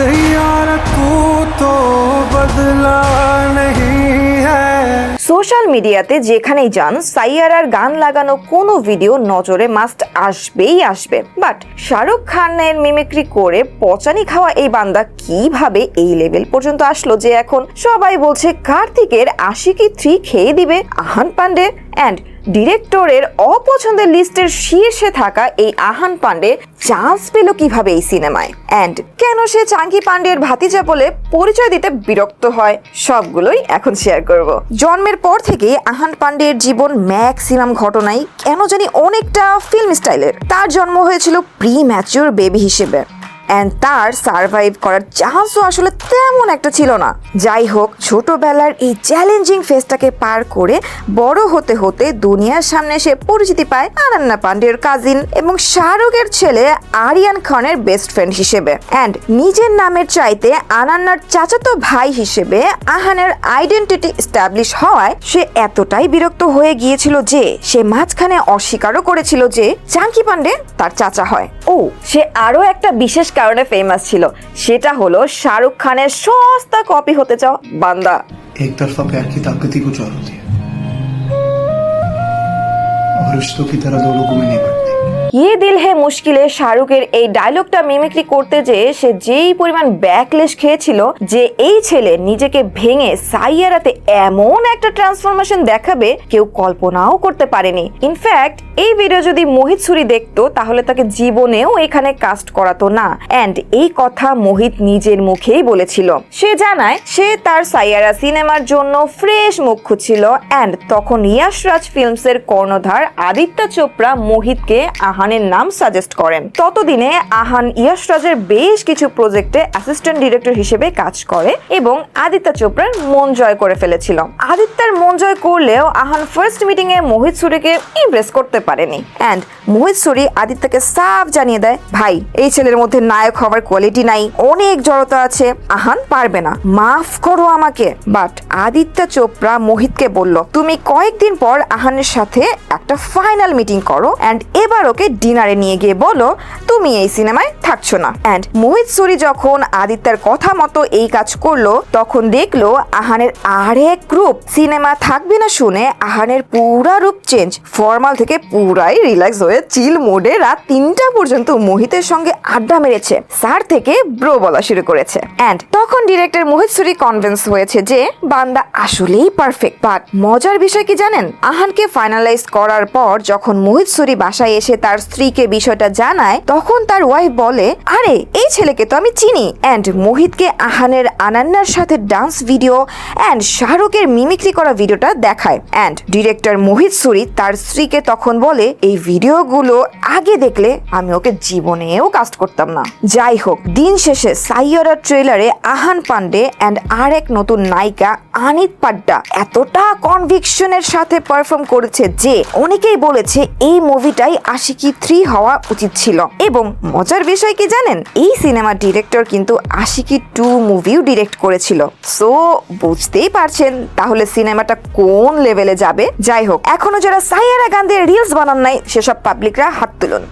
सैयारा तू तो बदला नहीं है সোশ্যাল মিডিয়াতে যেখানেই যান সাইয়ারার গান লাগানো কোনো ভিডিও নজরে মাস্ট আসবেই আসবে বাট শাহরুখ খানের মিমিক্রি করে পচানি খাওয়া এই বান্দা কিভাবে এই লেভেল পর্যন্ত আসলো যে এখন সবাই বলছে কার্তিকের আশিকি থ্রি খেয়ে দিবে আহান পান্ডে অ্যান্ড ডিরেক্টরের অপছন্দের লিস্টের শীর্ষে থাকা এই আহান পান্ডে চান্স পেল কীভাবে এই সিনেমায়? অ্যান্ড কেন সে চাঙ্কি পান্ডের ভাতিজা বলে পরিচয় দিতে বিরক্ত হয়? সবগুলোই এখন শেয়ার করব। জন্মের পর থেকে আহান পান্ডের জীবন ম্যাক্সিমাম ঘটনাই কেন জানি অনেকটা ফিল্ম স্টাইলের তার জন্ম হয়েছিল প্রি ম্যাচিওর বেবি হিসেবে। অ্যান্ড তার সার্ভাইভ করার চান্সও আসলে তেমন একটা ছিল না। যাই হোক, ছোটবেলার এই চ্যালেঞ্জিং ফেসটাকে পার করে বড় হতে হতে দুনিয়ার সামনে সে পরিচিতি পায় আনান্না পান্ডের কাজিন এবং শাহরুখের ছেলে আরিয়ান খানের বেস্ট ফ্রেন্ড হিসেবে। অ্যান্ড নিজের নামের চাইতে আনান্নার চাচাতো ভাই হিসেবে আহানের আইডেন্টিটি স্টাবলিশ হওয়ায় সে এতটাই বিরক্ত হয়ে গিয়েছিল যে সে মাঝখানে অস্বীকারও করেছিল যে চাঙ্কি পান্ডে তার চাচা হয়। ও, সে আরও একটা বিশেষ কারণে ফেমাস ছিল সেটা হলো শাহরুখ খানের সস্তা কপি হতে চাও বান্দা एक तरफा प्यार की ताकत ही कुछ और होती है और रिश्तों की तरह दो लोगों में नहीं बढ़ती ইয়ে দিল হে মুশকিলে, শাহরুখের এই ডায়লগটা মিমিক্রি করতে যেয়ে সে যেই পরিমাণ ব্যাকলেশ খেয়েছিল যে এই ছেলে নিজেকে ভেঙে সাইয়ারাতে এমন একটা ট্রান্সফরমেশন দেখাবে, কেউ কল্পনাও করতে পারেনি। ইনফ্যাক্ট এই ভিডিও যদি মোহিত সুরি দেখতো, তাহলে তাকে জীবনেও এখানে কাস্ট করাতো না। অ্যান্ড এই কথা মোহিত নিজের মুখেই বলেছিল। সে জানায়, সে তার সাইয়ারা সিনেমার জন্য ফ্রেশ মুখ খুঁজছিল। অ্যান্ড তখন ইয়াশরাজ ফিল্মসের কর্ণধার আদিত্য চোপড়া মোহিতকে আহানের নাম সাজেস্ট করেন। ততদিনে আহান ইয়াশরাজের বেশ কিছু প্রজেক্টে অ্যাসিস্ট্যান্ট ডিরেক্টর হিসেবে কাজ করে এবং আদিত্য চোপড়ার মন জয় করে ফেলেছিল। আদিত্যার মন জয় করলেও আহান ফার্স্ট মিটিং এ মোহিত সুরেকে ইমপ্রেস করতে পারেনি। অ্যান্ড মোহিত সুরি আদিত্যকে সাফ জানিয়ে দেয়, ভাই, এই ছেলের মধ্যে নায়ক হওয়ার কোয়ালিটি নাই, অনেক জড়তা আছে, আহান পারবে না। মাফ করো আমাকে। বাট আদিত্য চোপড়া মোহিতকে বলল, তুমি কয়েকদিন পর আহানের সাথে একটা ফাইনাল মিটিং করো অ্যান্ড এবার ওকে ডিনারে নিয়ে গিয়ে বলো, তুমি এই সিনেমায় থাকছো না। অ্যান্ড মোহিত সুরি যখন আদিত্যের কথা মতো এই কাজ করল, তখন দেখল আহানের আরেক গ্রুপ সিনেমা থাকবে না শুনে আহানের পুরা রূপ চেঞ্জ ফর্মাল থেকে পুরাই রিল্যাক্স হয়ে চিল মোডে রাত তিনটা পর্যন্ত মোহিতের সঙ্গে আড্ডা মেরেছে। স্যার থেকে ব্রো বলা শুরু করেছে। অ্যান্ড তখন ডিরেক্টর মোহিত সুরি কনভিন্স হয়েছে যে বান্দা আসলেই পারফেক্ট বাট মজার বিষয় কি জানেন? আহানকে ফাইনালাইজ করার পর যখন মোহিত সুরি বাসায় এসে তার স্ত্রীকে বিষয়টা জানায়, তখন তার ওয়াইফ বলে, আরে, এই ছেলেকে তো আমি চিনি। অ্যান্ড মোহিতকে আহানের আনান্নার সাথে ডান্স ভিডিও অ্যান্ড শাহরুখের মিমিক্রি করা ভিডিওটা দেখায়। অ্যান্ড ডিরেক্টর মোহিত সুরি তার স্ত্রীকে তখন বলে, এই ভিডিওগুলো আগে দেখলে আমি ওকে জীবনেও কাস্ট করতাম না। যাই হোক, দিন শেষে সাইয়রা ট্রেলারে আহান পান্ডে অ্যান্ড আর এক নতুন নায়িকা আনিত পাড্ডা এতটা কনভিকশনের সাথে পারফর্ম করেছে যে অনেকেই বলেছে এই মুভিটাই আশিকি থ্রি হওয়া উচিত ছিল। এবং মজার বিষয় কি জানেন? এই সিনেমার ডিরেক্টর কিন্তু আশিকি টু মুভিও ডিরেক্ট করেছিল। সো বুঝতেই পারছেন তাহলে সিনেমাটা কোন লেভেলে যাবে? যাই হোক, এখনও যারা সাইয়ারা গান্ধীর রিলস বানান নাই, সেসব পাবলিকরা হাত তুলুন।